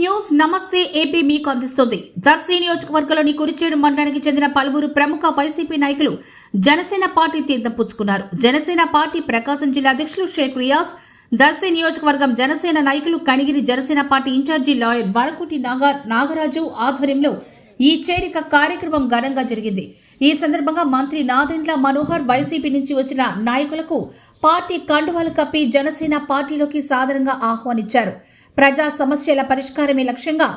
News. నమస్తే AP మీకు అందిస్తుంది. దర్శి నియోజకవర్గంలోని కురిచేడు మండలానికి చెందిన పలువురు ప్రముఖ వైసీపీ నాయకులు జనసేన పార్టీ తీర్థం పుచ్చుకున్నారు. జనసేన పార్టీ ప్రకాశం జిల్లా అధ్యక్షులు షేక్ రియాజ్ దర్శి నియోజకవర్గం జనసేన నాయకులు Kanigiri Janasena party incharge lawyer Varakuti Naga Nagaraju ఆధ్వర్యంలో ఈ చేరిక కార్యక్రమం ఘనంగా జరిగింది. ఈ సందర్భంగా మంత్రి నాదెండ్ల మనోహర్ వైసీపీ నుంచి వచ్చిన నాయకులకు పార్టీ కండువాలు కప్పి జనసేన పార్టీలోకి సాదరంగా ఆహ్వానించారు. ప్రజా సమస్యల పరిష్కారమే లక్ష్యంగా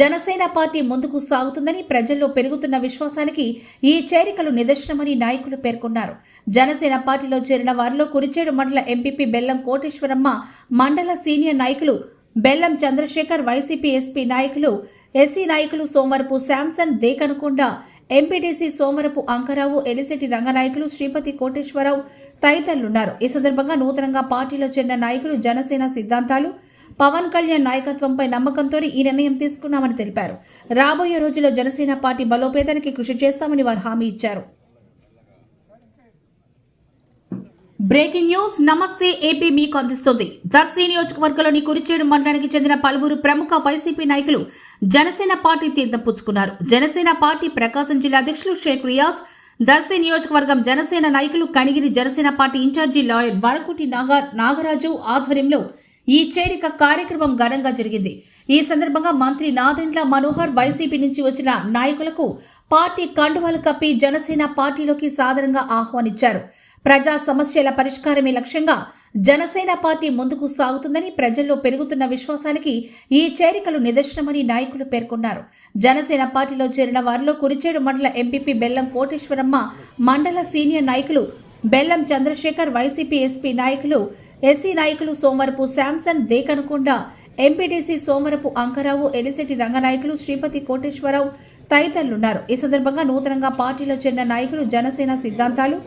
జనసేన పార్టీ ముందుకు సాగుతుందని ప్రజల్లో పెరుగుతున్న విశ్వాసానికి ఈ చేరికలు నిదర్శనమని నాయకులు పేర్కొన్నారు. జనసేన పార్టీలో చేరిన వారిలో కురిచేడు మండల ఎంపీపీ బెల్లం కోటేశ్వరమ్మ మండల సీనియర్ నాయకులు బెల్లం చంద్రశేఖర్ వైసీపీ ఎస్పీ నాయకులు ఎస్సీ నాయకులు సోమవరపు శాంసన్ దేకనుకొండ ఎంపీటీసీ సోమవరపు అంకరావు ఎలిసెటి రంగనాయకులు శ్రీపతి కోటేశ్వరరావు తదితరులున్నారు. ఈ సందర్భంగా నూతనంగా పార్టీలో చేరిన నాయకులు జనసేన సిద్ధాంతాలు పవన్ కళ్యాణ్ నాయకత్వంపై నమ్మకంతో ఈ నిర్ణయం తీసుకున్నామని తెలిపారు. రాబోయే రోజుల్లో జనసేన పార్టీ బలోపేతానికి కృషి చేస్తామని వారు హామీ ఇచ్చారు. Breaking news. నమస్తే ఏపీ మీకు అందిస్తుంది. దర్శి నియోజకవర్గంలోని కురిచేడు మండలానికి చెందిన పలువురు ప్రముఖ వైసీపీ నాయకులు జనసేన పార్టీ తీర్థం పుచ్చుకున్నారు. జనసేన పార్టీ ప్రకాశం జిల్లా అధ్యక్షులు షేక్ రియాజ్ దర్శి నియోజకవర్గం జనసేన నాయకులు Kanigiri Janasena party incharge lawyer Varakuti Naga Nagaraju ఆధ్వర్యంలో ఈ చేరిక కార్యక్రమం ఘనంగా జరిగింది. ఈ సందర్భంగా మంత్రి నాదెండ్ల మనోహర్ వైసీపీ నుంచి వచ్చిన నాయకులకు పార్టీ కండువాలు కప్పి జనసేన పార్టీలోకి సాధారణంగా ఆహ్వానించారు. ప్రజా సమస్యల పరిష్కారమే లక్ష్యంగా జనసేన పార్టీ ముందుకు సాగుతుందని ప్రజల్లో పెరుగుతున్న విశ్వాసానికి ఈ చేరికలు నిదర్శనమని నాయకులు పేర్కొన్నారు. జనసేన పార్టీలో చేరిన వారిలో కురిచేడు మండల ఎంపీపీ బెల్లం కోటేశ్వరమ్మ మండల సీనియర్ నాయకులు బెల్లం చంద్రశేఖర్ వైసీపీ ఎస్పీ నాయకులు ఎస్సీ నాయకులు సోమవరపు శాంసన్ దేకనుకొండ ఎంపీటీసీ సోమవరపు అంకరావు ఎలిశెట్టి రంగనాయకులు శ్రీపతి కోటేశ్వరరావు తదితరులున్నారు. ఈ సందర్భంగా నూతనంగా పార్టీలో చేరిన నాయకులు జనసేన సిద్ధాంతాలు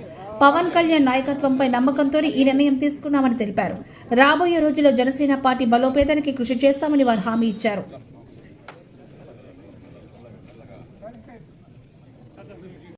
పవన్ కళ్యాణ్ నాయకత్వంపై నమ్మకంతో ఈ నిర్ణయం తీసుకున్నామని తెలిపారు. రాబోయే రోజుల్లో జనసేన పార్టీ బలోపేతానికి కృషి చేస్తామని వారు హామీ ఇచ్చారు.